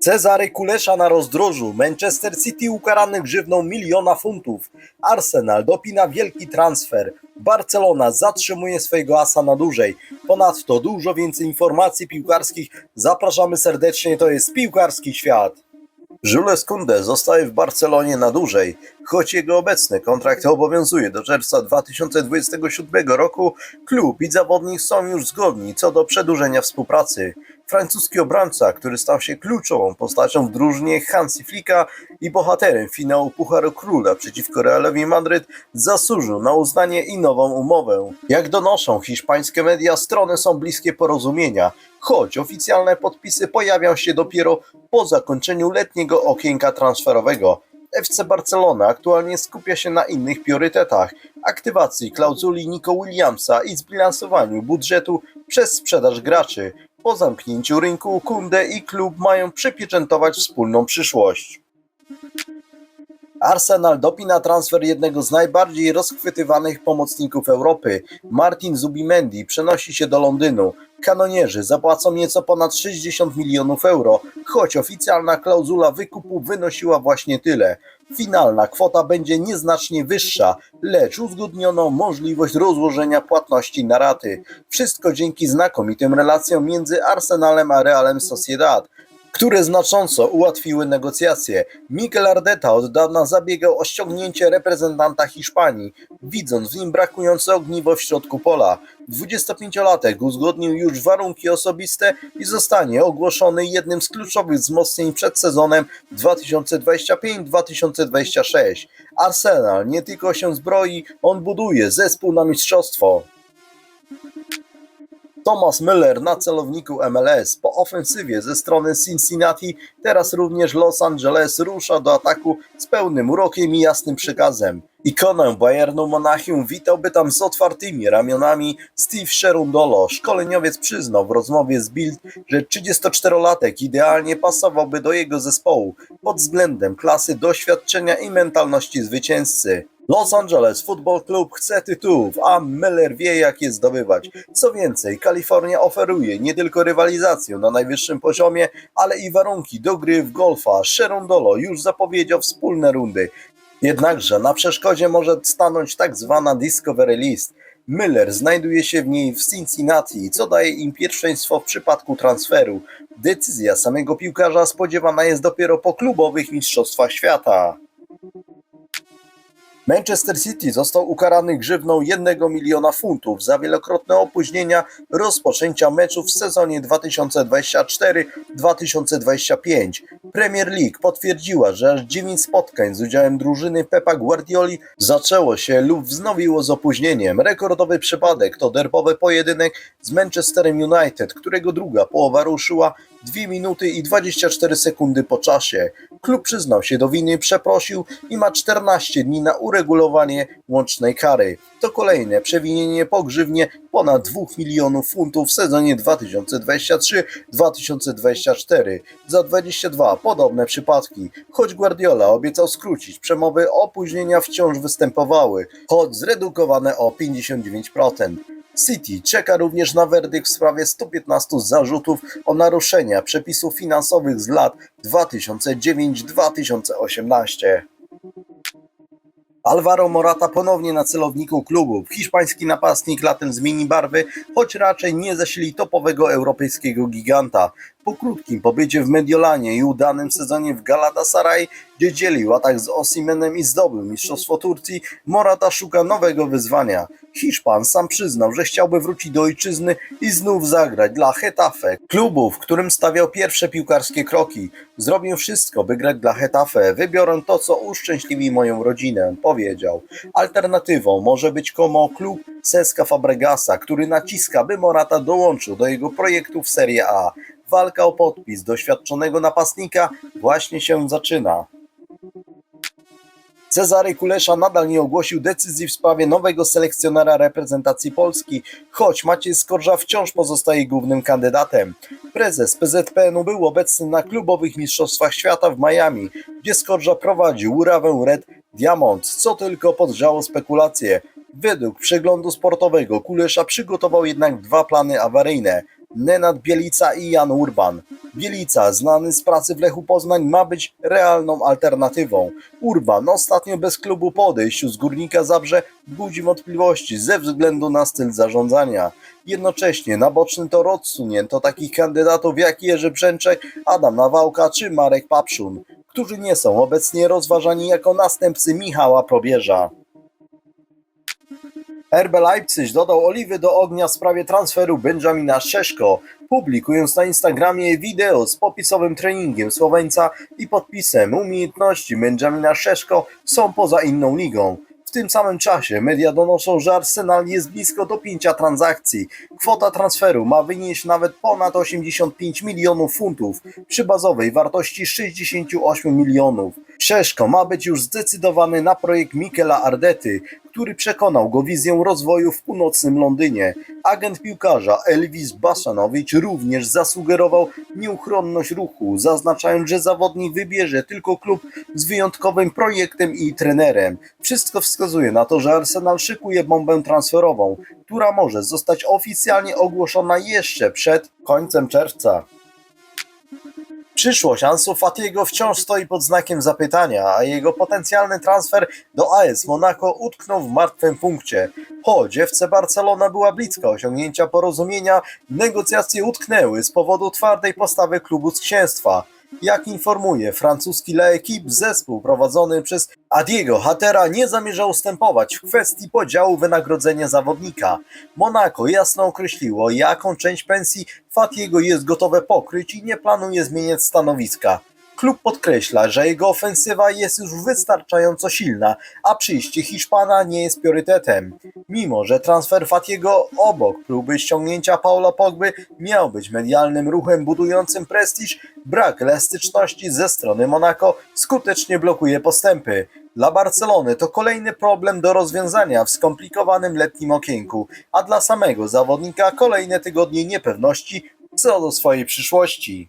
Cezary Kulesza na rozdrożu, Manchester City ukarany grzywną miliona funtów, Arsenal dopina wielki transfer, Barcelona zatrzymuje swojego asa na dłużej. Ponadto dużo więcej informacji piłkarskich zapraszamy serdecznie, to jest Piłkarski Świat. Jules Koundé zostaje w Barcelonie na dłużej. Choć jego obecny kontrakt obowiązuje do czerwca 2027 roku, klub i zawodnik są już zgodni co do przedłużenia współpracy. Francuski obrońca, który stał się kluczową postacią w drużynie Hansi Flicka i bohaterem finału Pucharu Króla przeciwko Realowi Madryt, zasłużył na uznanie i nową umowę. Jak donoszą hiszpańskie media, strony są bliskie porozumienia, choć oficjalne podpisy pojawią się dopiero po zakończeniu letniego okienka transferowego. FC Barcelona aktualnie skupia się na innych priorytetach aktywacji klauzuli Nico Williamsa i zbilansowaniu budżetu przez sprzedaż graczy. Po zamknięciu rynku Kunde i klub mają przypieczętować wspólną przyszłość. Arsenal dopina transfer jednego z najbardziej rozchwytywanych pomocników Europy. Martin Zubimendi przenosi się do Londynu. Kanonierzy zapłacą nieco ponad 60 milionów euro, choć oficjalna klauzula wykupu wynosiła właśnie tyle. Finalna kwota będzie nieznacznie wyższa, lecz uzgodniono możliwość rozłożenia płatności na raty. Wszystko dzięki znakomitym relacjom między Arsenalem a Realem Sociedad które znacząco ułatwiły negocjacje. Mikel Ardeta od dawna zabiegał o ściągnięcie reprezentanta Hiszpanii, widząc w nim brakujące ogniwo w środku pola. 25-latek uzgodnił już warunki osobiste i zostanie ogłoszony jednym z kluczowych wzmocnień przed sezonem 2025-2026. Arsenal nie tylko się zbroi, on buduje zespół na mistrzostwo. Thomas Müller na celowniku MLS. Po ofensywie ze strony Cincinnati teraz również Los Angeles rusza do ataku z pełnym urokiem i jasnym przekazem. Ikonę Bayernu Monachium witałby tam z otwartymi ramionami Steve Sherundolo. Szkoleniowiec przyznał w rozmowie z Bild, że 34-latek idealnie pasowałby do jego zespołu pod względem klasy, doświadczenia i mentalności zwycięzcy. Los Angeles Football Club chce tytułów, a Miller wie jak je zdobywać. Co więcej, Kalifornia oferuje nie tylko rywalizację na najwyższym poziomie, ale i warunki do gry w golfa. Sherundolo już zapowiedział wspólne rundy. Jednakże na przeszkodzie może stanąć tak zwana Discovery List. Miller znajduje się w niej w Cincinnati, co daje im pierwszeństwo w przypadku transferu. Decyzja samego piłkarza spodziewana jest dopiero po klubowych mistrzostwach świata. Manchester City został ukarany grzywną 1 miliona funtów za wielokrotne opóźnienia rozpoczęcia meczów w sezonie 2024-2025. Premier League potwierdziła, że aż 9 spotkań z udziałem drużyny Pepa Guardioli zaczęło się lub wznowiło z opóźnieniem. Rekordowy przypadek to derbowy pojedynek z Manchesterem United, którego druga połowa ruszyła 2 minuty i 24 sekundy po czasie. Klub przyznał się do winy, przeprosił i ma 14 dni na uregulowanie łącznej kary. To kolejne przewinienie po grzywnie ponad 2 milionów funtów w sezonie 2023-2024 za 22 podobne przypadki. Choć Guardiola obiecał skrócić, przemowy opóźnienia wciąż występowały, choć zredukowane o 59%. City czeka również na werdykt w sprawie 115 zarzutów o naruszenia przepisów finansowych z lat 2009-2018. Alvaro Morata ponownie na celowniku klubu. Hiszpański napastnik latem zmieni barwy, choć raczej nie zasili topowego europejskiego giganta. Po krótkim pobycie w Mediolanie i udanym sezonie w Galatasaray, gdzie dzielił atak z Osimenem i zdobył Mistrzostwo Turcji, Morata szuka nowego wyzwania. Hiszpan sam przyznał, że chciałby wrócić do ojczyzny i znów zagrać dla Hetafe, klubu, w którym stawiał pierwsze piłkarskie kroki. Zrobię wszystko, by grać dla Hetafe. Wybiorę to, co uszczęśliwi moją rodzinę, powiedział. Alternatywą może być Como klub Seska Fabregasa, który naciska, by Morata dołączył do jego projektu w Serie A. Walka o podpis doświadczonego napastnika właśnie się zaczyna. Cezary Kulesza nadal nie ogłosił decyzji w sprawie nowego selekcjonera reprezentacji Polski, choć Maciej Skorża wciąż pozostaje głównym kandydatem. Prezes PZPN-u był obecny na klubowych mistrzostwach świata w Miami, gdzie Skorża prowadził urawę Red Diamond, co tylko podgrzało spekulacje. Według przeglądu sportowego Kulesza przygotował jednak dwa plany awaryjne – Nenad Bielica i Jan Urban. Bielica, znany z pracy w Lechu Poznań, ma być realną alternatywą. Urban, ostatnio bez klubu po odejściu z Górnika Zabrze, budzi wątpliwości ze względu na styl zarządzania. Jednocześnie na boczny tor odsunięto takich kandydatów jak Jerzy Brzęczek, Adam Nawałka czy Marek Papszun, którzy nie są obecnie rozważani jako następcy Michała Probierza. RB Leipzig dodał oliwy do ognia w sprawie transferu Benjamina Szeszko, publikując na Instagramie wideo z popisowym treningiem Słoweńca i podpisem umiejętności Benjamina Szeszko są poza inną ligą. W tym samym czasie media donoszą, że Arsenal jest blisko dopięcia transakcji. Kwota transferu ma wynieść nawet ponad 85 milionów funtów przy bazowej wartości 68 milionów. Szeszko ma być już zdecydowany na projekt Mikela Ardety, który przekonał go wizją rozwoju w północnym Londynie. Agent piłkarza Elvis Basanowicz również zasugerował nieuchronność ruchu, zaznaczając, że zawodnik wybierze tylko klub z wyjątkowym projektem i trenerem. Wszystko wskazuje na to, że Arsenal szykuje bombę transferową, która może zostać oficjalnie ogłoszona jeszcze przed końcem czerwca. Przyszłość Ansu Fatiego wciąż stoi pod znakiem zapytania, a jego potencjalny transfer do AS Monaco utknął w martwym punkcie. Choć FC Barcelona była bliska osiągnięcia porozumienia, negocjacje utknęły z powodu twardej postawy klubu z księstwa. Jak informuje francuski La Equipe, zespół prowadzony przez Adiego Hatera nie zamierza ustępować w kwestii podziału wynagrodzenia zawodnika. Monaco jasno określiło, jaką część pensji Fatiego jest gotowe pokryć i nie planuje zmieniać stanowiska. Klub podkreśla, że jego ofensywa jest już wystarczająco silna, a przyjście Hiszpana nie jest priorytetem. Mimo, że transfer Fatiego obok próby ściągnięcia Paula Pogby miał być medialnym ruchem budującym prestiż, brak elastyczności ze strony Monaco skutecznie blokuje postępy. Dla Barcelony to kolejny problem do rozwiązania w skomplikowanym letnim okienku, a dla samego zawodnika kolejne tygodnie niepewności co do swojej przyszłości.